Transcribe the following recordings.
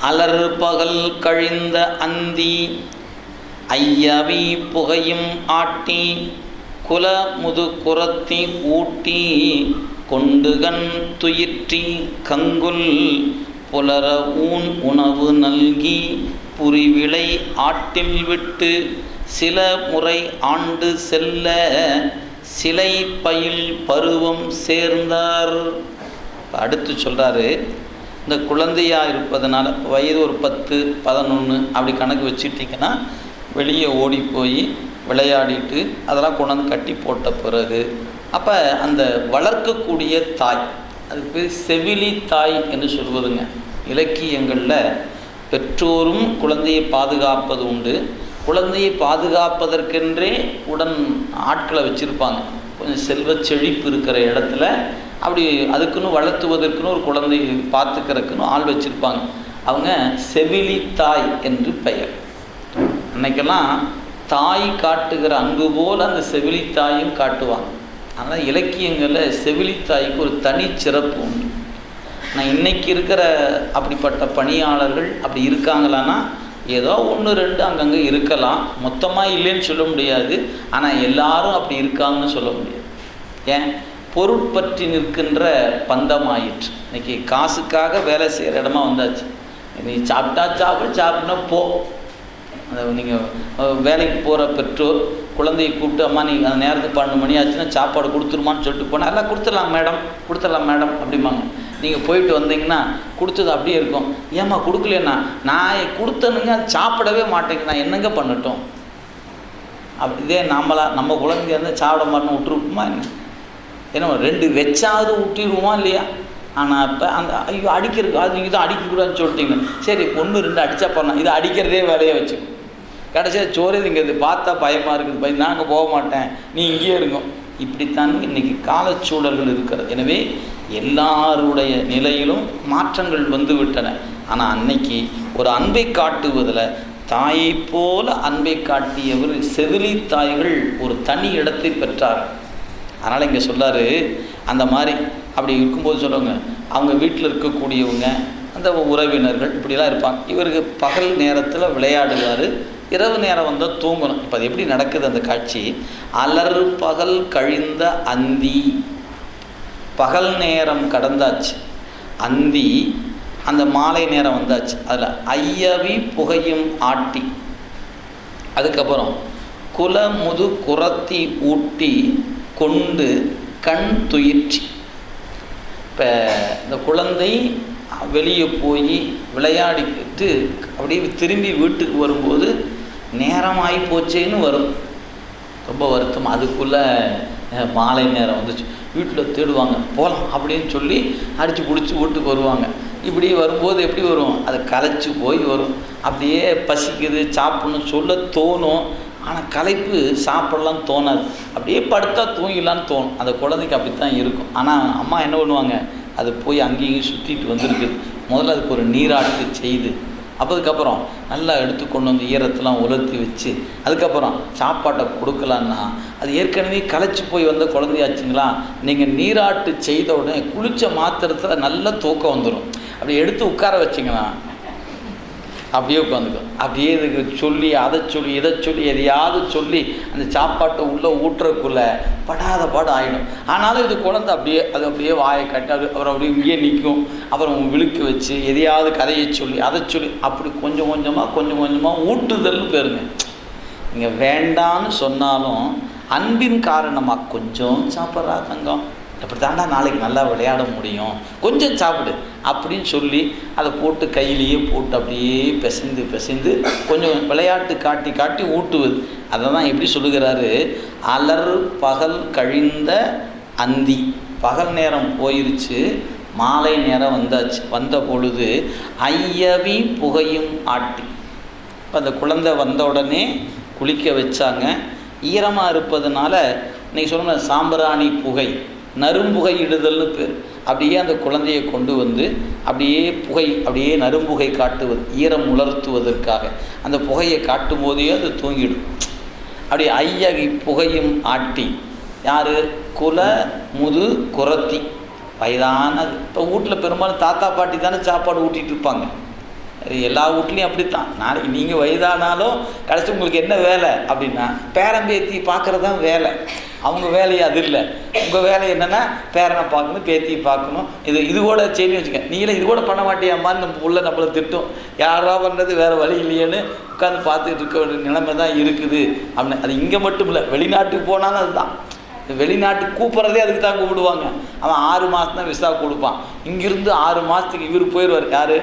அலர் பகல் கழிந்த அந்தி ஐயவி புகையும் ஆட்டி குல முது குரத்தி ஊட்டி கொண்டுகன் துயிற்றி கங்குல் புலர ஊன் உணவு நல்கி புரிவிளை ஆட்டில் விட்டு சில முறை ஆண்டு செல்ல சிலை பயில் பருவம் சேர்ந்தார். அடுத்து சொல்கிறாரு இந்த குழந்தையாக இருப்பதனால வயது ஒரு பத்து பதினொன்று அப்படி கணக்கு வச்சுட்டிங்கன்னா வெளியே ஓடி போய் விளையாடிட்டு அதெல்லாம் கொண்டாந்து கட்டி போட்ட பிறகு அப்போ அந்த வளர்க்கக்கூடிய தாய் அதுக்கு பேர் செவிலி தாய் என்று சொல்வதுங்க இலக்கியங்களில் பெற்றோரும் குழந்தையை பாதுகாப்பது உண்டு. குழந்தையை பாதுகாப்பதற்கென்றே உடன் ஆட்களை வச்சுருப்பாங்க. செல்வ செழிப்பு இருக்கிற இடத்துல அப்படி அதுக்குன்னு வளர்த்துவதற்குன்னு ஒரு குழந்தை பார்த்துக்கிறதுக்குன்னு ஆள் வச்சுருப்பாங்க. அவங்க செவிலி தாய் என்று பெயர். அன்னைக்கெல்லாம் தாய் காட்டுகிற அன்பு போல் அந்த செவிலி தாயும் காட்டுவாங்க. ஆனால் இலக்கியங்களில் செவிலி தாய்க்கு ஒரு தனி சிறப்பு உண்டு. நான் இன்னைக்கு இருக்கிற அப்படிப்பட்ட பணியாளர்கள் அப்படி இருக்காங்களான்னா ஏதோ ஒன்று ரெண்டு அங்கங்கே இருக்கலாம். மொத்தமாக இல்லைன்னு சொல்ல முடியாது. ஆனால் எல்லாரும் அப்படி இருக்காங்கன்னு சொல்ல முடியாது. ஏன் பொருட்பற்றி நிற்கின்ற பந்தமாயிற்று. இன்னைக்கு காசுக்காக வேலை செய்கிற இடமா வந்தாச்சு. நீ சாப்பிட்டா சாப்பிடு சாப்பிட்னா போ. அந்த நீங்கள் வேலைக்கு போகிற பெற்றோர் குழந்தையை கூப்பிட்டு அம்மா நீங்கள் அந்த நேரத்துக்கு பன்னெண்டு மணி ஆச்சுன்னா சாப்பாடு கொடுத்துருமான்னு சொல்லிட்டு போனால் எல்லாம் கொடுத்துடலாம் மேடம். கொடுத்துடலாம் மேடம். அப்படிம்பாங்க. நீங்கள் போயிட்டு வந்தீங்கன்னா கொடுத்தது அப்படியே இருக்கும். ஏம்மா கொடுக்கலண்ணா நான் கொடுத்தனுங்க அது சாப்பிடவே மாட்டேங்க. நான் என்னங்க பண்ணட்டும்? அப்படி இதே நம்மளா நம்ம குழந்தைய வந்து சாப்பிட மாட்டோம் விட்டுருப்போமா என்ன? ஏன்னா ரெண்டு வச்சாவது விட்டிடுவோமா இல்லையா? ஆனால் இப்போ அந்த ஐயோ அடிக்கிறதுக்கு அது நீங்கள் தான் அடிக்கக்கூடாதுன்னு சொல்லிட்டீங்க. சரி ஒன்று ரெண்டு அடித்தா பண்ணலாம் இதை அடிக்கிறதே வேலையை வச்சுக்கோ கடைசியாக சோறு இங்கே இது பார்த்தா பயமாக இருக்குது. பய நாங்கள் போக மாட்டேன். நீ இங்கேயே இருக்கும் இப்படித்தான் இன்றைக்கி காலச்சூழல்கள் இருக்கிறது. எனவே எல்லாருடைய நிலையிலும் மாற்றங்கள் வந்து விட்டன ஆனால் அன்னைக்கு ஒரு அன்பை காட்டுவதில் தாயை போல அன்பை காட்டியவர் செவிலி தாய்கள் ஒரு தனி இடத்தை பெற்றார்கள். அதனால் இங்கே சொல்லார் அந்த மாதிரி அப்படி இருக்கும்போது சொல்லுவாங்க அவங்க வீட்டில் இருக்கக்கூடியவங்க அந்த உறவினர்கள் இப்படிலாம் இருப்பாங்க. இவருக்கு பகல் நேரத்தில் விளையாடுவார் இரவு நேரம் வந்தால் தூங்கணும். இப்போ அது எப்படி நடக்குது அந்த காட்சி? அலறு பகல் கழிந்த அந்தி. பகல் நேரம் கடந்தாச்சு அந்தி அந்த மாலை நேரம் வந்தாச்சு. அதில் ஐயவி புகையும் ஆட்டி. அதுக்கப்புறம் குலமுது குரத்தி ஊட்டி கொண்டு கண் துயிற்சி. இப்போ இந்த குழந்தை வெளியே போய் விளையாடிக்கிட்டு அப்படியே திரும்பி வீட்டுக்கு வரும்போது நேரமாகி போச்சேன்னு வரும். ரொம்ப வருத்தம் அதுக்குள்ளே மாலை நேரம் வந்துச்சு. வீட்டில் தேடுவாங்க போகலாம் அப்படின்னு சொல்லி அடித்து பிடிச்சி வீட்டுக்கு வருவாங்க. இப்படி வரும்போது எப்படி வரும்? அது கலைச்சி போய் வரும். அப்படியே பசிக்குது சாப்பிட்ணும் சொல்ல தோணும். ஆனால் களைப்பு சாப்பிடலாம் தோணாது. அப்படியே படுத்தா தூங்கிடலான்னு தோணும். அந்த குழந்தைக்கு அப்படி தான் இருக்கும். ஆனால் அம்மா என்ன பண்ணுவாங்க? அது போய் அங்கேயும் சுற்றிட்டு வந்திருக்கு முதல்ல அதுக்கு ஒரு நீராட்டு செய்து அப்போதுக்கப்புறம் நல்லா எடுத்து கொண்டு வந்து ஈரத்தெல்லாம் உலர்த்தி வச்சு அதுக்கப்புறம் சாப்பாட்டை கொடுக்கலான்னா அது ஏற்கனவே களைச்சி போய் வந்த குழந்தையாச்சுங்களா? நீங்கள் நீராட்டு செய்த உடனே குளிச்ச மாத்திரத்தில் நல்ல தூக்கம் வந்துடும் அப்படி எடுத்து உட்கார வச்சிங்கன்னா அப்படியே உட்காந்துக்கும் அப்படியே இதுக்கு சொல்லி அதை சொல்லி இதை சொல்லி எதையாவது சொல்லி அந்த சாப்பாட்டை உள்ளே ஊட்டுறதுக்குள்ளே படாத பாடு ஆகிடும் ஆனாலும் இது குழந்தை அப்படியே அது அப்படியே வாயை கட்டி அது அப்புறம் அப்படியே இங்கேயே நிற்கும். அப்புறம் விழுக்க வச்சு எதையாவது கதையை சொல்லி அதை சொல்லி அப்படி கொஞ்சம் கொஞ்சமாக கொஞ்சம் கொஞ்சமாக ஊட்டுதல்னு பேருங்க. இங்கே வேண்டான்னு சொன்னாலும் அன்பின் காரணமாக கொஞ்சம் சாப்பிட்றா தங்கம். இப்படி தாண்டா நாளைக்கு நல்லா விளையாட முடியும். கொஞ்சம் சாப்பிடு அப்படின்னு சொல்லி அதை போட்டு கையிலேயே போட்டு அப்படியே பிசைந்து பிசைந்து கொஞ்சம் விளையாட்டு காட்டி காட்டி ஊட்டுவது. அதை தான் எப்படி சொல்லுகிறாரு? அலர் பகல் கழிந்த அந்தி. பகல் நேரம் போயிருச்சு. மாலை நேரம் வந்தாச்சு. வந்த பொழுது ஐயவி புகையும் ஆட்டி. இப்போ அந்த குழந்தை வந்த உடனே குளிக்க வச்சாங்க. ஈரமாக இருப்பதுனால இன்றைக்கி சொன்ன சாம்பிராணி புகை. நரும்புகையிடுதல்னு பேர். அப்படியே அந்த குழந்தையை கொண்டு வந்து அப்படியே புகை அப்படியே நரும்புகை காட்டுவது ஈரம் உலர்த்துவதற்காக. அந்த புகையை காட்டும் போதே அது தூங்கிடும். அப்படி ஐயகி புகையும் ஆட்டி. யார்? குல முது குரத்தி. வயதானது. இப்போ வீட்டில் பெரும்பாலும் தாத்தா பாட்டி தானே சாப்பாடு ஊட்டிகிட்டு இருப்பாங்க. எல்லா வீட்லேயும் அப்படித்தான். நாளைக்கு நீங்கள் வயதானாலும் கடைசி உங்களுக்கு என்ன வேலை அப்படின்னா பேரம்பேத்தி பார்க்குறது தான் வேலை. அவங்க வேலையை அது இல்லை. உங்கள் வேலை என்னென்னா பேரனை பார்க்கணும் பேத்தியை பார்க்கணும். இது இது கூட செய்யணும் வச்சுக்கேன் நீங்களே இது கூட பண்ண மாட்டேயாமான்னு நம்ம உள்ள நம்மளை திட்டும். யாரா பண்ணுறது வேறு வழி இல்லையேன்னு உட்காந்து பார்த்துட்டு இருக்க வேண்டிய நிலைமை தான் இருக்குது. அப்படின்னு அது இங்கே மட்டும் இல்லை வெளிநாட்டுக்கு போனாலும் அதுதான். வெளிநாட்டுக்கு கூப்பிட்றதே அதுக்கு தான் கூப்பிடுவாங்க. அவன் ஆறு மாதம் தான் விசா கொடுப்பான். இங்கிருந்து ஆறு மாதத்துக்கு இவர் போயிடுவார். யார்?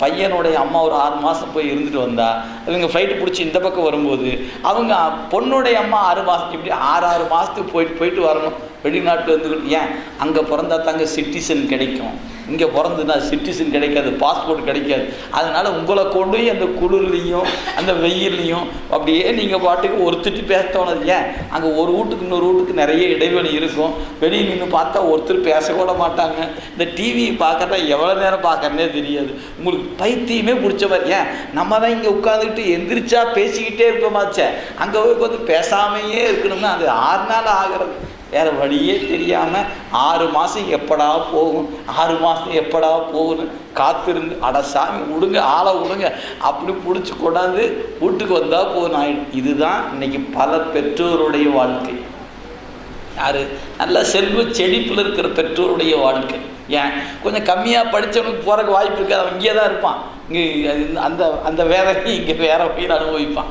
பையனுடைய அம்மா ஒரு ஆறு மாதம் போய் இருந்துட்டு வந்தால் இவங்க ஃப்ளைட்டு பிடிச்சி இந்த பக்கம் வரும்போது அவங்க பொண்ணுடைய அம்மா ஆறு மாதத்துக்கு இப்படி ஆறு ஆறு மாதத்துக்கு போயிட்டு போயிட்டு வரணும். வெளிநாட்டில் இருந்துக்கிட்டு ஏன்? அங்கே பிறந்தா தாங்க சிட்டிசன் கிடைக்கும். இங்கே பிறந்துன்னா சிட்டிசன் கிடைக்காது பாஸ்போர்ட் கிடைக்காது. அதனால் உங்களை கொண்டு போய் அந்த குளிர்லையும் அந்த வெயில்லையும் அப்படியே நீங்கள் பாட்டுக்கு ஒருத்தட்டு பேச தோணுது. ஏன்? அங்கே ஒரு வீட்டுக்கு இன்னொரு வீட்டுக்கு நிறைய இடைவெளி இருக்கும். வெளியே நின்று பார்த்தா ஒருத்தர் பேசக்கூட மாட்டாங்க. இந்த டிவி பார்க்கறதா எவ்வளோ நேரம் பார்க்கறனே தெரியாது. உங்களுக்கு பைத்தியமே பிடிச்ச மாதிரி. ஏன்? நம்ம தான் இங்கே உட்காந்துக்கிட்டு எந்திரிச்சா பேசிக்கிட்டே இருப்போமாச்சே. அங்கே போய் உட்காந்து பேசாமையே இருக்கணும்னா அது ஆறு நாள் ஆகிறது. வேறு வழியே தெரியாமல் ஆறு மாதம் எப்படா போகும்? ஆறு மாதம் எப்படா போகும்னு காத்திருந்து அட சாமி விடுங்க ஆளை விடுங்க அப்படி பிடிச்சி கொண்டாந்து வீட்டுக்கு வந்தால் போதும் ஆயிடும். இதுதான் இன்னைக்கு பல பெற்றோருடைய வாழ்க்கை. யார்? நல்ல செல்வ செழிப்பில் இருக்கிற பெற்றோருடைய வாழ்க்கை. ஏன்? கொஞ்சம் கம்மியாக படித்தவனுக்கு போகிறக்கு வாய்ப்பு இருக்காது. அவன் இங்கே தான் இருப்பான். இங்கே அந்த அந்த வேதனை இங்கே வேற போய் அனுபவிப்பான்.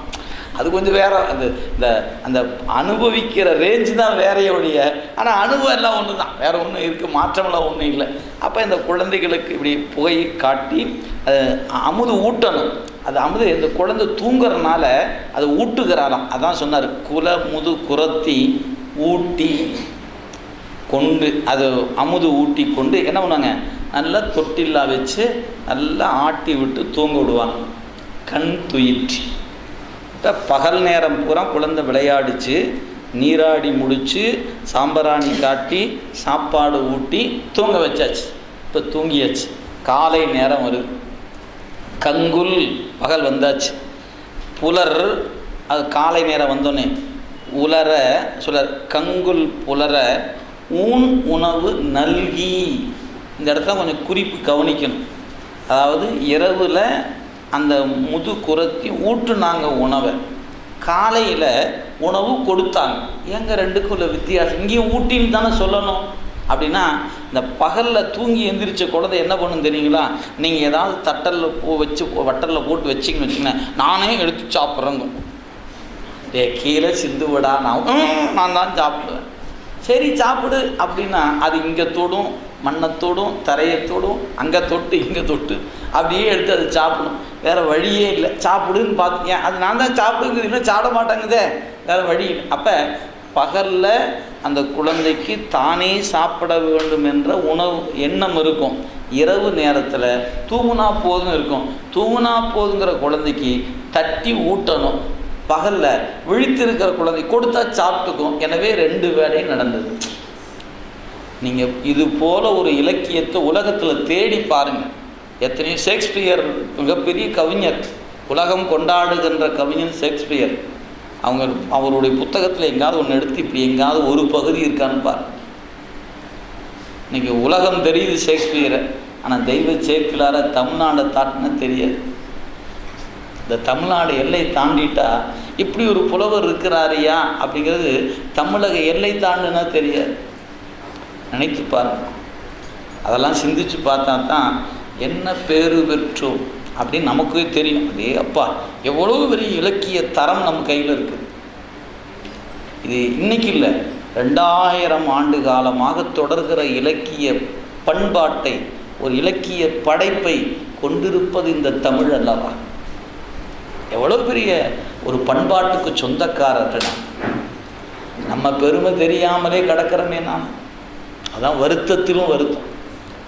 அது கொஞ்சம் வேற அந்த இந்த அந்த அனுபவிக்கிற ரேஞ்சு தான் வேறைய ஒழிய ஆனால் அனுபவம் எல்லாம் ஒன்று தான் வேறு ஒன்றும் இருக்குது மாற்றமெல்லாம் ஒன்றும் இல்லை. அப்போ இந்த குழந்தைகளுக்கு இப்படி புகை காட்டி அது அமுது ஊட்டணும். அது அமுது இந்த குழந்தை தூங்குறதுனால அது ஊட்டுகிறாராம். அதான் சொன்னார் குல முது குரத்தி ஊட்டி கொண்டு அது அமுது ஊட்டி கொண்டு என்ன பண்ணுவாங்க? நல்லா தொட்டில்லா வச்சு நல்லா ஆட்டி விட்டு தூங்க விடுவாங்க. கண் துயிற்றி. பகல் நேரம் பூரா குழந்தை விளையாடிச்சு நீராடி முடித்து சாம்பராணி காட்டி சாப்பாடு ஊட்டி தூங்க வச்சாச்சு. இப்போ தூங்கியாச்சு. காலை நேரம் வருது கங்குல் பகல் வந்தாச்சு. புலர் அது காலை நேரம் வந்தோடனே உலர சுலர் கங்குல் புலர ஊன் உணவு நல்கி. இந்த இடத்துல கொஞ்சம் குறிப்பு கவனிக்கணும். அதாவது இரவில் அந்த முது குரத்தி ஊட்டுனாங்க உணவை. காலையில் உணவு கொடுத்தாங்க. எங்கே ரெண்டுக்கும் உள்ள வித்தியாசம்? இங்கேயும் ஊட்டின்னு தானே சொல்லணும். அப்படின்னா இந்த பகலில் தூங்கி எந்திரிச்ச குழந்தை என்ன பண்ணும் தெரியுங்களா? நீங்கள் ஏதாவது தட்டலில் பூ வச்சு வட்டலில் போட்டு வச்சிங்கன்னு வச்சுங்க நானே எடுத்து சாப்பிட்றேங்க. டே கீழே சிந்து விடா நான் நான் தான் சாப்பிடுவேன். சரி சாப்பிடு. அப்படின்னா அது இங்கே தொடும். மண்ணத்தோடும் தரையத்தோடும் அங்கே தொட்டு இங்கே தொட்டு அப்படியே எடுத்து அதை சாப்பிடும் வேறு வழியே இல்லை. சாப்பிடுன்னு பார்த்து ஏன்? அது நான் தான் சாப்பிடுங்குது இன்னும் சாப்பிட மாட்டேங்குதே. வேறு வழி இல்லை. அப்போ பகலில் அந்த குழந்தைக்கு தானே சாப்பிட வேண்டும் என்ற உணவு எண்ணம் இருக்கும். இரவு நேரத்தில் தூங்குனா போதும் இருக்கும். தூங்குனா போதுங்கிற குழந்தைக்கு தட்டி ஊட்டணும். பகலில் விழித்திருக்கிற குழந்தை கொடுத்தா சாப்பிட்டுக்கும். எனவே ரெண்டு வேலையும் நடந்தது. நீங்கள் இது போல ஒரு இலக்கியத்தை உலகத்தில் தேடி பாருங்கள் எத்தனையோ ஷேக்ஸ்பியர் மிகப்பெரிய கவிஞர் உலகம் கொண்டாடுகின்ற கவிஞன் ஷேக்ஸ்பியர். அவங்க அவருடைய புத்தகத்தில் எங்காவது ஒன்று எடுத்து இப்படி எங்காவது ஒரு பகுதி இருக்கான்னு பாரு. இன்னைக்கு உலகம் தெரியுது ஷேக்ஸ்பியரை ஆனால் தெய்வ சேர்க்கலார தமிழ்நாடை தாட்டினா தெரியாது. இந்த தமிழ்நாடு எல்லை தாண்டிட்டா இப்படி ஒரு புலவர் இருக்கிறாரியா அப்படிங்கிறது தமிழக எல்லை தாண்டுனா தெரியாது. நினைத்து பாருங்க. அதெல்லாம் சிந்திச்சு பார்த்தா தான் என்ன பேரு பெற்றோம் அப்படின்னு நமக்கே தெரியும். அதே அப்பா எவ்வளோ பெரிய இலக்கிய தரம் நம்ம கையில் இருக்குது இது இன்னைக்கு இல்லை ரெண்டாயிரம் ஆண்டு காலமாக தொடர்கிற இலக்கிய பண்பாட்டை ஒரு இலக்கிய படைப்பை கொண்டிருப்பது இந்த தமிழ் அல்லவா? எவ்வளோ பெரிய ஒரு பண்பாட்டுக்கு சொந்தக்காரர்கள் நம்ம பெருமை தெரியாமலே கிடக்கிறோமே நாம். அதான் வருத்தத்திலும் வருத்தம்.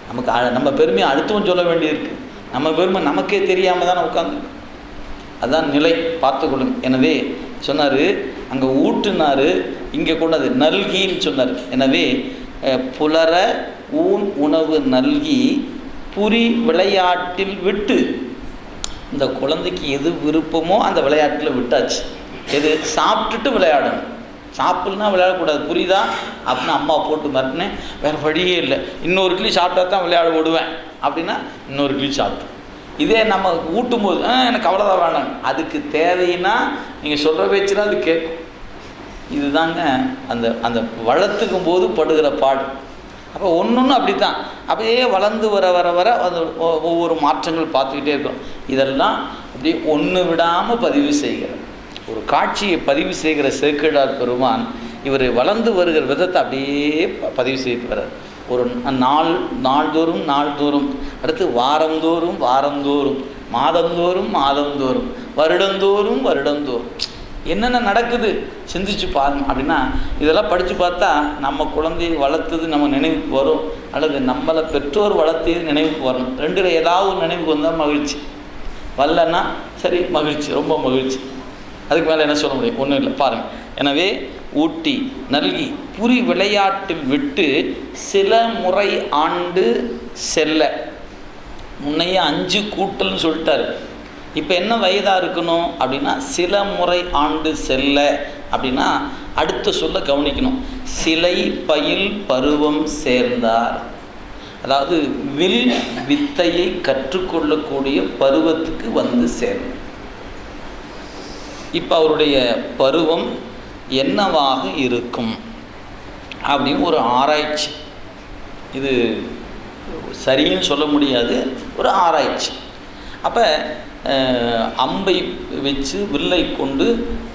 நமக்கு நம்ம பெருமையை அடுத்தவன் சொல்ல வேண்டியிருக்கு. நம்ம பெருமை நமக்கே தெரியாமல் தானே உட்காந்து அதான் நிலை. பார்த்துக்கொள்ளுங்க எனவே சொன்னார் அங்கே ஊட்டுனார் இங்கே கொண்டது நல்கின்னு சொன்னார். எனவே புலர ஊன் உணவு நல்கி புரி விளையாட்டில் விட்டு. இந்த குழந்தைக்கு எது விருப்பமோ அந்த விளையாட்டில் விட்டாச்சு. எது சாப்பிட்டுட்டு விளையாடணும். சாப்பிட்லனா விளையாடக்கூடாது. புரியுதா? அப்படின்னு அம்மா போட்டு மிரட்டினேன் வேறு வழியே இல்லை. இன்னொரு கிளி சாப்பிட்டா தான் விளையாட விடுவேன் அப்படின்னா இன்னொரு கிளி சாப்பிட்டு இதே நம்ம ஊட்டும் போது "ஆ, எனக்கு அவ்வளோதான் வேணாம். அதுக்கு தேவைன்னா நீங்கள் சொல்கிற பேச்சுனா அது கேட்கும். இதுதாங்க அந்த அந்த வளர்த்துக்கும் போது படுகிற பாடு. அப்போ ஒன்று அப்படி தான் அப்படியே வளர்ந்து வர வர வர அந்த ஒவ்வொரு மாற்றங்கள் பார்த்துக்கிட்டே இருக்கும் இதெல்லாம் அப்படியே ஒன்று விடாமல் பதிவு செய்கிறேன் ஒரு காட்சியை பதிவு செய்கிற சேக்கிழார் பெருமான் இவர் வளர்ந்து வருகிற விதத்தை அப்படியே ப- பதிவு செய்து வர்றார். ஒரு நாள் நாள்தோறும் நாள்தோறும் அடுத்து வாரந்தோறும் வாரந்தோறும் மாதந்தோறும் மாதந்தோறும் வருடந்தோறும் வருடந்தோறும். என்னென்ன நடக்குது? சிந்திச்சு பாருங்க அப்படின்னா இதெல்லாம் படித்து பார்த்தா நம்ம குழந்தையை வளர்த்தது நம்ம நினைவுக்கு வரும் அல்லது நம்மளை பெற்றோர் வளர்த்தது நினைவுக்கு வரும் ரெண்டில் ஏதாவது ஒரு நினைவுக்கு வந்தால் மகிழ்ச்சி. வரலன்னா சரி மகிழ்ச்சி ரொம்ப மகிழ்ச்சி. அதுக்கு மேலே என்ன சொல்ல முடியும்? ஒன்றும் இல்லை. பாருங்கள் எனவே ஊட்டி நல்கி புரி விளையாட்டில் விட்டு சில முறை ஆண்டு செல்ல. முன்னையே அஞ்சு கூட்டல்னு சொல்லிட்டாரு. இப்போ என்ன வயதாக இருக்கணும்? அப்படின்னா சில முறை ஆண்டு செல்ல. அப்படின்னா அடுத்த சொல்ல கவனிக்கணும். சிலை பயில் பருவம் சேர்ந்தார். அதாவது வில் வித்தையை கற்றுக்கொள்ளக்கூடிய பருவத்துக்கு வந்து சேர்ந்தார். இப்போ அவருடைய பருவம் என்னவாக இருக்கும் அப்படின்னு ஒரு ஆராய்ச்சி. இது சரின்னு சொல்ல முடியாது ஒரு ஆராய்ச்சி. அப்போ அம்பை வச்சு வில்லை கொண்டு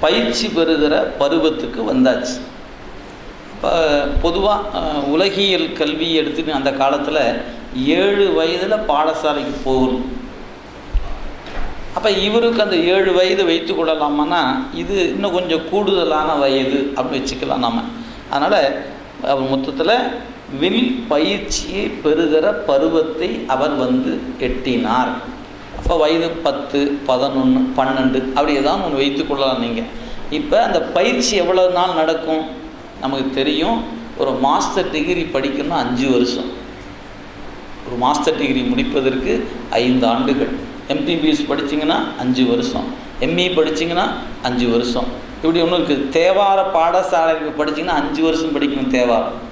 பயிற்சி பெறுகிற பருவத்துக்கு வந்தாச்சு. இப்போ பொதுவாக உலகியல் கல்வி எடுத்துன்னு அந்த காலத்தில் ஏழு வயதில் பாடசாலைக்கு போகணும். அப்போ இவருக்கு அந்த ஏழு வயது வைத்து கொள்ளலாமான்னா இது இன்னும் கொஞ்சம் கூடுதலான வயது அப்படி வச்சுக்கலாம் நாம். அதனால் அவர் மொத்தத்தில் வில் பயிற்சியை பெறுகிற பருவத்தை அவர் வந்து எட்டினார். அப்போ வயது பத்து பதினொன்று பன்னெண்டு அப்படி ஏதாவது ஒன்று வைத்து கொள்ளலாம் நீங்கள் இப்போ அந்த பயிற்சி எவ்வளோ நாள் நடக்கும்? நமக்கு தெரியும். ஒரு மாஸ்டர் டிகிரி படிக்கணும்னா அஞ்சு வருஷம். ஒரு மாஸ்டர் டிகிரி முடிப்பதற்கு ஐந்து ஆண்டுகள். எம்பிபிஎஸ் படிச்சிங்கன்னா அஞ்சு வருஷம். எம்இ படிச்சிங்கன்னா அஞ்சு வருஷம். இப்படி ஒன்று இருக்குது தேவார பாடசாலைக்கு படிச்சிங்கன்னா அஞ்சு வருஷம் படிக்கணும் தேவாரம்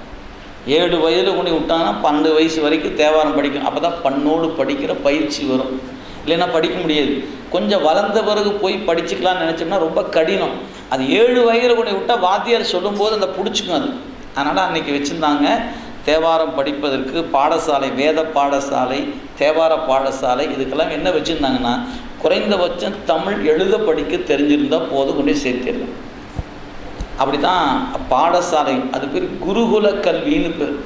ஏழு வயதில் கொண்டு விட்டாங்கன்னா பன்னெண்டு வயசு வரைக்கும் தேவாரம் படிக்கணும். அப்போ தான் பண்ணோடு படிக்கிற பயிற்சி வரும். இல்லைன்னா படிக்க முடியாது. கொஞ்சம் வளர்ந்த பிறகு போய் படிச்சுக்கலாம்னு நினச்சோம்னா ரொம்ப கடினம். அது ஏழு வயதில் கொண்டு விட்டால் வாத்தியார் சொல்லும்போது அந்த பிடிச்சிக்கும் அது. அதனால் அன்றைக்கி வச்சுருந்தாங்க. தேவாரம் படிப்பதற்கு பாடசாலை வேத பாடசாலை தேவார பாடசாலை இதுக்கெல்லாம் என்ன வச்சுருந்தாங்கன்னா குறைந்தபட்சம் தமிழ் எழுத படிக்க தெரிஞ்சிருந்தால் போதும் கொண்டு சேர்த்திடலாம். அப்படி தான் பாடசாலை அது பேர் குருகுல கல்வின்னு பேர்.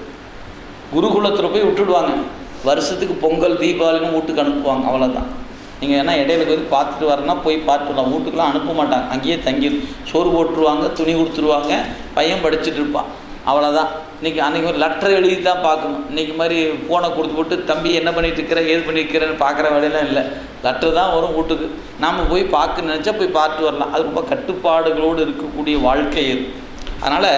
குருகுலத்தில் போய் விட்டுடுவாங்க. வருஷத்துக்கு பொங்கல் தீபாவளின்னு வீட்டுக்கு அனுப்புவாங்க அவ்வளோதான் நீங்கள் என்ன இடையில போய் பார்த்துட்டு வரேன்னா போய் பார்த்துட்டு வரலாம். வீட்டுக்குலாம் அனுப்ப மாட்டாங்க. அங்கேயே தங்கி சோறு போட்டுருவாங்க துணி கொடுத்துருவாங்க பையன் படிச்சுட்டு இருப்பான். அவ்வளோதான் இன்றைக்கி அன்றைக்கி ஒரு லெட்டர் எழுதி தான் பார்க்கணும். இன்றைக்கி மாதிரி ஃபோனை கொடுத்து போட்டு தம்பி என்ன பண்ணிகிட்டு இருக்கிற? ஏது பண்ணியிருக்கிறேன்னு பார்க்குற வேலையெல்லாம் இல்லை. லெட்டர் தான் வரும் வீட்டுக்கு. நாம் போய் பார்க்க நினச்சா போய் பார்த்து வரலாம். அது ரொம்ப கட்டுப்பாடுகளோடு இருக்கக்கூடிய வாழ்க்கை இது அதனால்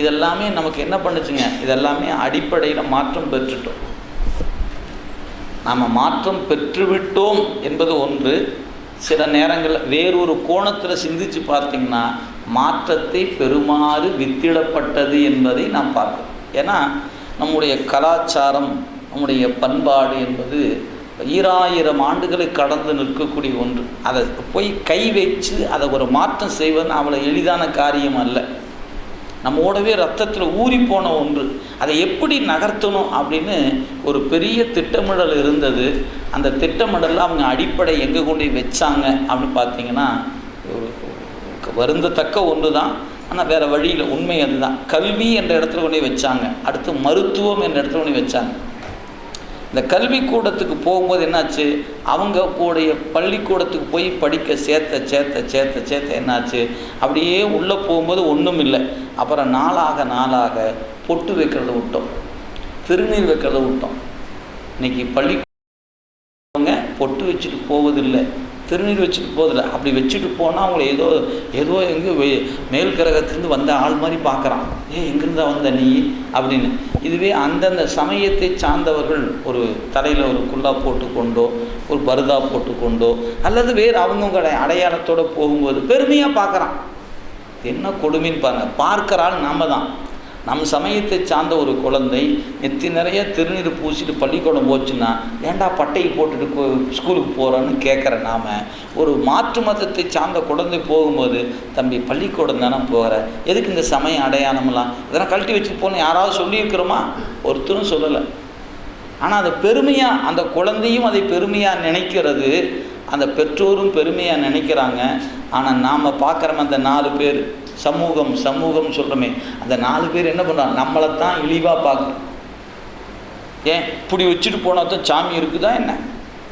இதெல்லாமே நமக்கு என்ன பண்ணுச்சுங்க? இதெல்லாமே அடிப்படையில் மாற்றம் பெற்றுட்டோம். நாம் மாற்றம் பெற்றுவிட்டோம் என்பது ஒன்று. சில நேரங்களில் வேறொரு கோணத்தில் சிந்திச்சு பார்த்தீங்கன்னா மாற்றத்தை பெறுமாறு வித்திடப்பட்டது என்பதை நாம் பார்க்கிறோம் ஏன்னா நம்முடைய கலாச்சாரம் நம்முடைய பண்பாடு என்பது ஈராயிரம் ஆண்டுகளை கடந்து நிற்கக்கூடிய ஒன்று. அதை போய் கை வச்சு அதை ஒரு மாற்றம் செய்வது அவ்வளோ எளிதான காரியம் அல்ல. நம்மோடவே ரத்தத்தில் ஊறி போன ஒன்று. அதை எப்படி நகர்த்தணும் அப்படின்னு ஒரு பெரிய திட்டமிடல் இருந்தது. அந்த திட்டமிடலில் அவங்க அடிப்படை எங்கே கொண்டு வச்சாங்க அப்படின்னு பார்த்தீங்கன்னா வருந்தத்தக்க ஒன்று தான் ஆனால் வேறு வழியில் உண்மை அதுதான். கல்வி என்ற இடத்துல கொண்டே வச்சாங்க. அடுத்து மருத்துவம் என்ற இடத்துல கொண்டே வச்சாங்க. இந்த கல்விக்கூடத்துக்கு போகும்போது என்னாச்சு? அவங்க கூடைய பள்ளிக்கூடத்துக்கு போய் படிக்க சேர்த்த சேர்த்த சேர்த்த சேர்த்த என்னாச்சு? அப்படியே உள்ளே போகும்போது ஒன்றும் இல்லை. அப்புறம் நாளாக நாளாக பொட்டு வைக்கிறத விட்டோம். திருநீர் வைக்கிறத விட்டோம். இன்னைக்கு பள்ளி பொட்டு வச்சுட்டு போவதில்லை. திருநீர் வச்சுட்டு போதில்ல அப்படி வச்சுட்டு போனால் அவங்கள ஏதோ ஏதோ எங்கேயோ மேல் கிரகத்திலேருந்து வந்த ஆள் மாதிரி பார்க்குறான். ஏ எங்கேருந்தா வந்த நீ? அப்படின்னு. இதுவே அந்தந்த சமயத்தை சார்ந்தவர்கள் ஒரு தலையில் ஒரு குல்லா போட்டுக்கொண்டோ ஒரு பருதா போட்டுக்கொண்டோ அல்லது வேறு அவங்கவுங்க அடையாளத்தோடு போகும்போது பெருமையாக பார்க்குறான். என்ன கொடுமைன்னு பாருங்கள் பார்க்கறாள் நாம தான். நம் சமயத்தை சார்ந்த ஒரு குழந்தை நெத்தி நிறைய திருநீர் பூசிட்டு பள்ளிக்கூடம் போச்சுன்னா ஏன்டா பட்டையை போட்டுட்டு ஸ்கூலுக்கு போகிறோன்னு கேட்குற நாம்? ஒரு மாற்று மதத்தை சார்ந்த குழந்தை போகும்போது தம்பி பள்ளிக்கூடம் தானே போகிற எதுக்கு இந்த சமயம் அடையாளம்லாம்? இதெல்லாம் கழட்டி வச்சுட்டு போகணும் யாராவது சொல்லியிருக்கிறோமா? ஒருத்தரும் சொல்லலை. ஆனால் அதை பெருமையாக அந்த குழந்தையும் அதை பெருமையாக நினைக்கிறது அந்த பெற்றோரும் பெருமையாக நினைக்கிறாங்க. ஆனால் நாம் பார்க்குறோம் அந்த நாலு பேர் சமூகம் சமூகம் சொல்கிறோமே அந்த நாலு பேர் என்ன பண்ணுறாங்க நம்மளை தான் இழிவாக பார்க்க ஏன்? இப்படி வச்சுட்டு போனால் தான் சாமி இருக்குதா என்ன?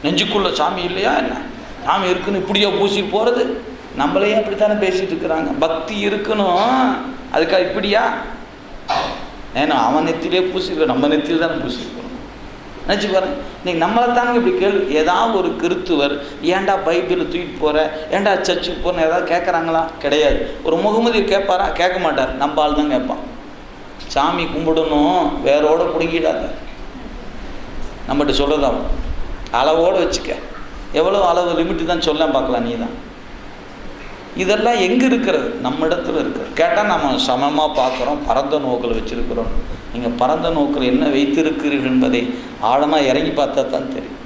நெஞ்சுக்குள்ள சாமி இல்லையா என்ன? சாமி இருக்குன்னு இப்படியா பூசி போகிறது நம்மளையே அப்படித்தானே பேசிகிட்டு இருக்கிறாங்க. பக்தி இருக்கணும். அதுக்காக இப்படியா? ஏன்னா அவன் நெத்திலே பூசிருக்க நம்ம நெத்தியில் தானே பூசிருக்கோம். நினச்சி பாருங்க நீங்கள் நம்மளை தாங்க இப்படி கேள்வி ஏதாவது ஒரு கிறித்துவர் ஏன்டா பைபிளை தூக்கிட்டு போகிற ஏன்டா சர்ச்சுக்கு போகிறேன்னு ஏதாவது கேட்குறாங்களா கிடையாது. ஒரு முகமதி கேட்பாரா கேட்க மாட்டார். நம்ம ஆள் தான் கேட்பான். சாமி கும்பிடணும். வேறோட பிடுங்கிடாத. நம்மகிட்ட சொல்கிறதா அளவோடு வச்சுக்க. எவ்வளோ அளவு லிமிட்டு தான் சொல்ல பார்க்கலாம் நீ தான் இதெல்லாம் எங்கே இருக்கிறது? நம்ம இடத்துல இருக்கிறது. கேட்டால் நம்ம சமமாக பார்க்குறோம். பரந்த நோக்கில் வச்சுருக்கிறோம். நீங்கள் பரந்த நோக்கில் என்ன வைத்திருக்கிறீர்கள் என்பதை ஆழமாக இறங்கி பார்த்தா தான் தெரியும்.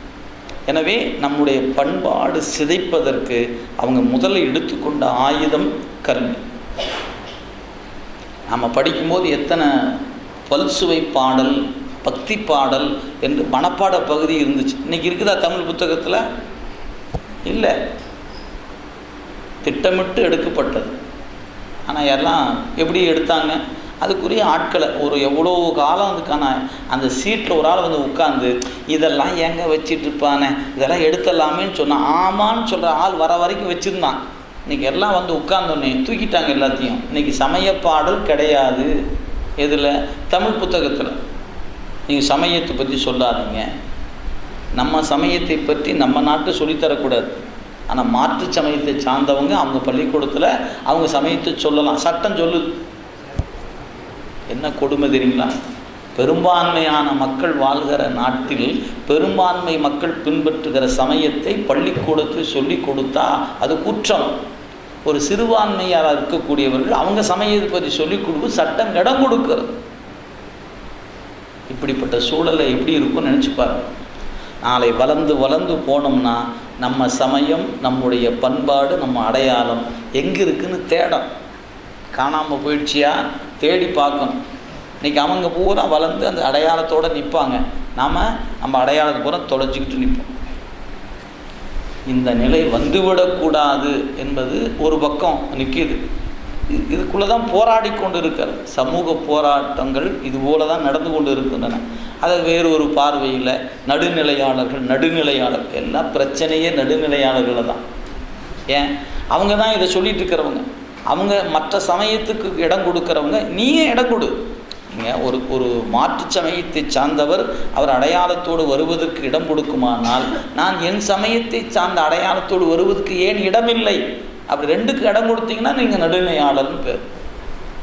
எனவே நம்முடைய பண்பாடு சிதைப்பதற்கு அவங்க முதல்ல எடுத்துக்கொண்ட ஆயுதம் கல்வி நாம் படிக்கும்போது எத்தனை பல்சுவை பாடல் பக்தி பாடல் என்று மனப்பாட பகுதி இருந்துச்சு. இன்றைக்கி இருக்குதா தமிழ் புத்தகத்தில்? இல்லை. திட்டமிட்டு எடுக்கப்பட்டது. ஆனால் எல்லாம் எப்படி எடுத்தாங்க? அதுக்குரிய ஆட்களை ஒரு எவ்வளோ காலம் அதுக்கான அந்த சீட்டில் ஒரு ஆள் வந்து உட்காந்து இதெல்லாம் எங்கே வச்சிட்டு இருப்பானே இதெல்லாம் எடுத்துடலாமேன்னு சொன்னான் ஆமான்னு சொல்கிற ஆள் வர வரைக்கும் வச்சுருந்தான். இன்றைக்கி எல்லாம் வந்து உட்கார்ந்தோடனே தூக்கிட்டாங்க எல்லாத்தையும். இன்றைக்கி சமய பாடல் கிடையாது எதில்? தமிழ் புத்தகத்தில். நீங்கள் சமயத்தை பற்றி சொல்லாதீங்க. நம்ம சமயத்தை பற்றி நம்ம நாட்டு சொல்லித்தரக்கூடாது ஆனால் மாற்று சமயத்தை சார்ந்தவங்க அவங்க பள்ளிக்கூடத்தில் அவங்க சமயத்தை சொல்லலாம். சட்டம் சொல்லுது. என்ன கொடுமை தெரியுங்களா? பெரும்பான்மையான மக்கள் வாழ்கிற நாட்டில் பெரும்பான்மை மக்கள் பின்பற்றுகிற சமயத்தை பள்ளிக்கூடத்தில் சொல்லி கொடுத்தா அது குற்றம். ஒரு சிறுபான்மையாக இருக்கக்கூடியவர்கள் அவங்க சமயத்தை பற்றி சொல்லிக் கொடுத்து சட்டம் இடம் கொடுக்கிறது. இப்படிப்பட்ட சூழலை எப்படி இருக்கும்னு நினச்சி பாருங்க. நாளை வளர்ந்து வளர்ந்து போனோம்னா நம்ம சமயம் நம்முடைய பண்பாடு நம்ம அடையாளம் எங்கே இருக்குன்னு தேடும். காணாமல் போயிடுச்சியா? தேடி பார்க்கணும். இன்றைக்கி அவங்க பூரா வளர்ந்து அந்த அடையாளத்தோடு நிற்பாங்க நாம் நம்ம அடையாளத்து பூரா தொலைச்சிக்கிட்டு நிற்போம் இந்த நிலை வந்துவிடக்கூடாது என்பது ஒரு பக்கம் நிற்கிது இதுக்குள்ளே தான் போராடி கொண்டு இருக்கிறது சமூக போராட்டங்கள் இது போல தான் நடந்து கொண்டு இருக்கின்றன அதை வேறு ஒரு பார்வையில் நடுநிலையாளர்கள் நடுநிலையாளர். எல்லாம் பிரச்சனையே நடுநிலையாளர்களை தான் ஏன்? அவங்க தான் இதை சொல்லிட்டு இருக்கிறவங்க. அவங்க மற்ற சமயத்துக்கு இடம் கொடுக்குறவங்க நீயே இடம் கொடு. நீங்கள் ஒரு ஒரு மாற்று சமயத்தை சார்ந்தவர் அவர் அடையாளத்தோடு வருவதற்கு இடம் கொடுக்குமானால் நான் என் சமயத்தை சார்ந்த அடையாளத்தோடு வருவதற்கு ஏன் இடமில்லை? அப்படி ரெண்டுக்கு இடம் கொடுத்தீங்கன்னா நீங்கள் நடுநிலையாளர்னு பேர்.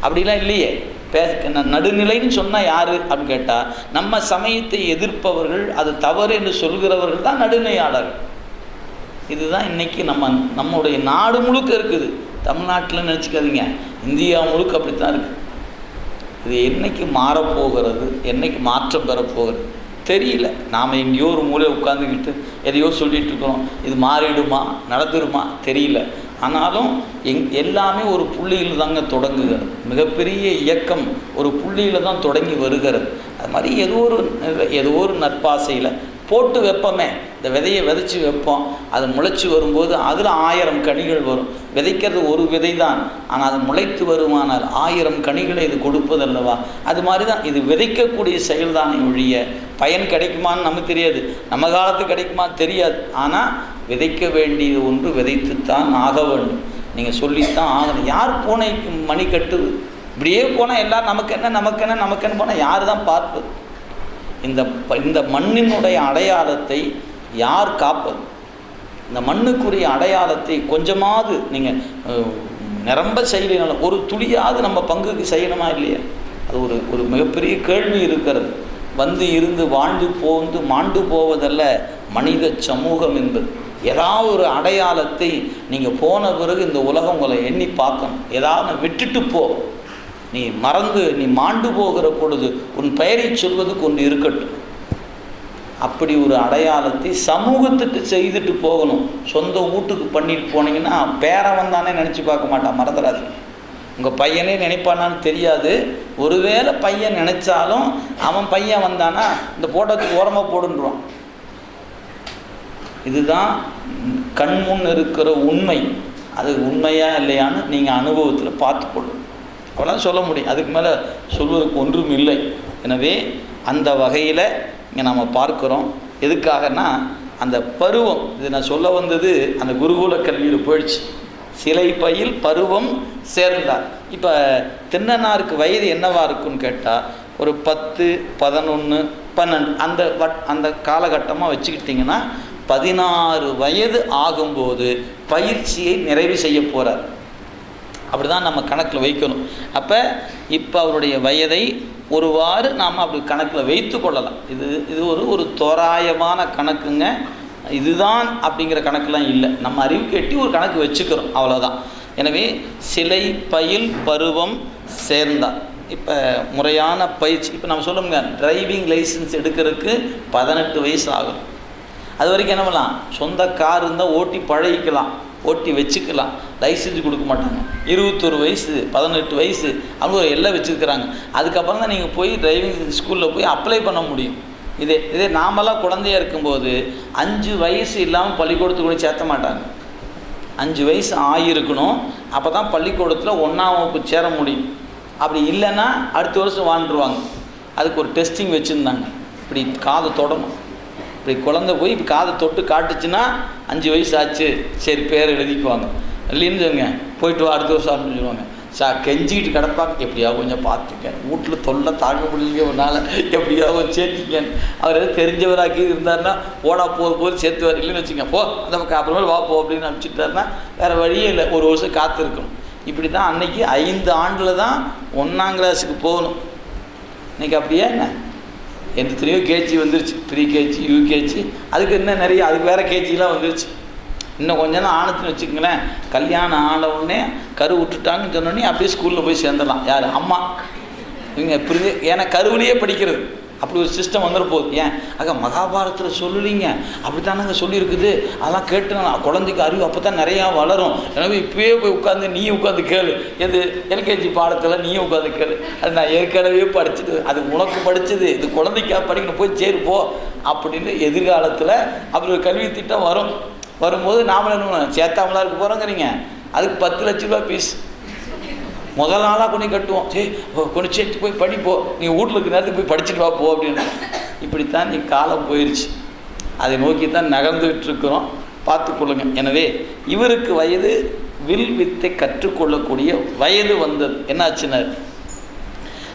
அப்படிலாம் இல்லையே. பேச நடுநிலைன்னு சொன்னால் யார் அப்படின்னு கேட்டால் நம்ம சமயத்தை எதிர்ப்பவர்கள் அது தவறு என்று சொல்கிறவர்கள் தான் நடுநிலையாளர்கள். இதுதான் இன்னைக்கு நம்ம நம்முடைய நாடு முழுக்க இருக்குது. தமிழ்நாட்டில் நினச்சிக்காதீங்க. இந்தியா முழுக்க அப்படித்தான் இருக்குது இது என்னைக்கு மாறப்போகிறது என்னைக்கு மாற்றம் பெறப்போகிறது தெரியல. நாம் எங்கேயோ ஒரு மூலையை உட்காந்துக்கிட்டு எதையோ சொல்லிகிட்ருக்கிறோம் இது மாறிடுமா? நடந்துருமா? தெரியல. ஆனாலும் எங் எல்லாமே ஒரு புள்ளியில் தாங்க தொடங்குகிறது. மிகப்பெரிய இயக்கம் ஒரு புள்ளியில் தான் தொடங்கி வருகிறது. அது மாதிரி ஏதோ ஒரு ஏதோ ஒரு நட்பாசையில் போட்டு வைப்போமே. இந்த விதையை விதைச்சி வைப்போம். அது முளைச்சி வரும்போது அதில் ஆயிரம் கனிகள் வரும். விதைக்கிறது ஒரு விதை தான் ஆனால் அது முளைத்து வருமானால் ஆயிரம் கனிகளை இது கொடுப்பதல்லவா? அது மாதிரி தான் இது விதைக்கக்கூடிய செயல்தானே ஒழிய பயன் கிடைக்குமான்னு நமக்கு தெரியாது. நம்ம காலத்து கிடைக்குமா? தெரியாது. ஆனால் விதைக்க வேண்டியது ஒன்று விதைத்துத்தான் ஆக வேண்டும். நீங்கள் சொல்லித்தான் ஆகணும். யார் பூனைக்கு மணி கட்டுது இப்படியே போனால் எல்லாம் நமக்கு என்ன நமக்கு என்ன நமக்கு என்ன போனால் யார் தான் பார்ப்பது? இந்த ப- இந்த மண்ணினுடைய அடையாளத்தை யார் காப்பது இந்த மண்ணுக்குரிய அடையாளத்தை கொஞ்சமாவது நீங்கள் நிரம்ப செய்யலாம் ஒரு துளியாவது நம்ம பங்குக்கு செய்யணுமா இல்லையா? அது ஒரு ஒரு மிகப்பெரிய கேள்வி இருக்கிறது. வந்து இருந்து வாழ்ந்து போந்து மாண்டு போவதல்ல மனித சமூகம் என்பது. ஏதாவது ஒரு அடையாளத்தை நீங்கள் போன பிறகு இந்த உலகம் உங்களை எண்ணி பார்க்கணும். ஏதாவது விட்டுட்டு போ. நீ மறந்து நீ மாண்டு போகிற பொழுது உன் பெயரை சொல்வதுக்கு ஒன்று இருக்கட்டும். அப்படி ஒரு அடையாளத்தை சமூகத்துக்கு செய்துட்டு போகணும். சொந்த வீட்டுக்கு பண்ணிட்டு போனீங்கன்னா பேரன் வந்தானே நினச்சி பார்க்க மாட்டான் மறந்துடாதீங்க. உங்கள் பையனே நினைப்பானான்னு தெரியாது. ஒருவேளை பையன் நினச்சாலும் அவன் பையன் வந்தானா இந்த போட்டோத்துக்கு ஓரமாக போடுன்றான் இதுதான் கண்முன் இருக்கிற உண்மை. அது உண்மையா இல்லையான்னு நீங்கள் அனுபவத்தில் பார்த்து கொள்ளும் அவ்வளோ சொல்ல முடியும். அதுக்கு மேலே சொல்வதற்கு ஒன்றும் இல்லை. எனவே அந்த வகையில் இங்கே நம்ம பார்க்குறோம். எதுக்காகனா அந்த பருவம் இது நான் சொல்ல வந்தது அந்த குருகுல கல்வியில் போயிடுச்சு. சிலை பையில் பருவம் சேர்ந்தார். இப்போ தின்னனாருக்கு வயது என்னவா இருக்குன்னு கேட்டால் ஒரு பத்து பதினொன்று பன்னெண்டு அந்த வட் அந்த காலகட்டமாக வச்சுக்கிட்டிங்கன்னா பதினாறு வயது ஆகும்போது பயிற்சியை நிறைவு செய்ய போகிறார் அப்படி தான் நம்ம கணக்கில் வைக்கணும். அப்போ இப்போ அவருடைய வயதை ஒருவாறு நாம் அப்படி கணக்கில் வைத்து கொள்ளலாம். இது இது ஒரு ஒரு தோராயமான கணக்குங்க. இதுதான் அப்படிங்கிற கணக்கெலாம் இல்லை. நம்ம அறிவு கேட்டி ஒரு கணக்கு வச்சுக்கிறோம். அவ்வளோதான் எனவே சிலை பயில் பருவம் சேர்ந்தார் இப்போ முறையான பயிற்சி இப்போ நம்ம சொல்லுங்க டிரைவிங் லைசன்ஸ் எடுக்கிறதுக்கு பதினெட்டு வயசு ஆகும். அது வரைக்கும் என்ன பண்ணலாம்? சொந்த கார் இருந்தால் ஓட்டி பழகிக்கலாம். ஓட்டி வச்சுக்கலாம். லைசன்ஸ் கொடுக்க மாட்டாங்க. இருபத்தொரு வயசு பதினெட்டு வயசு அவங்க ஒரு எல்லாம் வச்சுருக்கிறாங்க. அதுக்கப்புறம் தான் நீங்கள் போய் டிரைவிங் ஸ்கூலில் போய் அப்ளை பண்ண முடியும். இதே இதே நாமெல்லாம் குழந்தையா இருக்கும்போது அஞ்சு வயசு இல்லாமல் பள்ளிக்கூடத்துக்கு கூட சேர்த்த மாட்டாங்க. அஞ்சு வயசு ஆகியிருக்கணும் அப்போ தான் பள்ளிக்கூடத்தில் ஒன்றாம் வகுப்பு சேர முடியும். அப்படி இல்லைன்னா அடுத்த வருஷம் வாழ்ந்துருவாங்க. அதுக்கு ஒரு டெஸ்டிங் வச்சுருந்தாங்க. இப்படி காதை தொடணும். இப்படி குழந்தை போய் இப்போ காதை தொட்டு காட்டுச்சுன்னா அஞ்சு வயசு ஆச்சு சரி பேர் எழுதிக்குவாங்க. இல்லைன்னு சொல்லுங்க. போயிட்டு வா அடுத்த வருஷம் ஆரம்பிச்சிருவாங்க சா கெஞ்சிக்கிட்டு கிடப்பாங்க. எப்படியாவது கொஞ்சம் பார்த்துக்க. வீட்டில் தொல்லை தாங்க முடியலையே ஒரு நாள். எப்படியாவது கொஞ்சம் அவர் எதாவது தெரிஞ்சவராக்கி இருந்தாருன்னா ஓடா போக போது சேர்த்துவார் இல்லைன்னு வச்சுங்க போ அந்த பக்கம் அப்புறமேல் வா போ அப்படின்னு அனுப்பிச்சிட்டாருன்னா வேறு வழியே இல்லை. ஒரு வருஷம் காத்திருக்கணும். இப்படி தான் அன்னைக்கு ஐந்து ஆண்டில் தான் ஒன்றாம் கிளாஸுக்கு போகணும். இன்னைக்கு அப்படியே என்ன? எத்தனையோ கேஜி வந்துருச்சு. ப்ரீ கேஜி யூகேஜி அதுக்கு இன்னும் நிறைய அதுக்கு வேறு கேஜிலாம் வந்துருச்சு. இன்னும் கொஞ்ச நாள் ஆனத்துன்னு வச்சுக்கங்களேன். கல்யாணம் ஆன உடனே கரு விட்டுட்டாங்கன்னு சொன்னோடனே அப்படியே ஸ்கூலில் போய் சேர்ந்துடலாம். யார்? அம்மா. இவங்க புரிஞ்சு? ஏன்னா கருவிலேயே படிக்கிறது. அப்படி ஒரு சிஸ்டம் வந்துட போகுது ஏன் அக்கா மகாபாரத்தில் சொல்லலிங்க. அப்படி தானங்க சொல்லியிருக்குது? அதெல்லாம் கேட்டு நான் குழந்தைக்கு அறிவு அப்போ தான் நிறையா வளரும். எனவே இப்போயே போய் உட்காந்து நீ உட்காந்து கேளு. எது? எல்கேஜி பாடத்தில் நீ உட்காந்து கேளு. அது நான் ஏற்கனவே படிச்சுட்டு அது உனக்கு படிச்சது. இது குழந்தைக்கா படிக்கணும் போய் சரி போ. அப்படின்னு எதிர்காலத்தில் அப்படி ஒரு கல்வி திட்டம் வரும். வரும்போது நாமளும் என்ன பண்ணுவோம்? இருக்க போகிறோங்கிறீங்க அதுக்கு பத்து லட்ச ரூபா ஃபீஸ் முதல் நாளாக கொண்டு கட்டுவோம். சரி கொண்டு சேர்த்து போய் படிப்போ நீ வீட்டில் இருக்கிற நேரத்துக்கு போய் படிச்சுட்டு வா போ அப்படின்னு. இப்படித்தான் நீ காலம் போயிடுச்சு அதை நோக்கி தான் நகர்ந்துகிட்டு இருக்கிறோம். பார்த்துக்கொள்ளுங்க எனவே இவருக்கு வயது வில் வித்தை கற்றுக்கொள்ளக்கூடிய வயது வந்தது. என்னாச்சுன்னா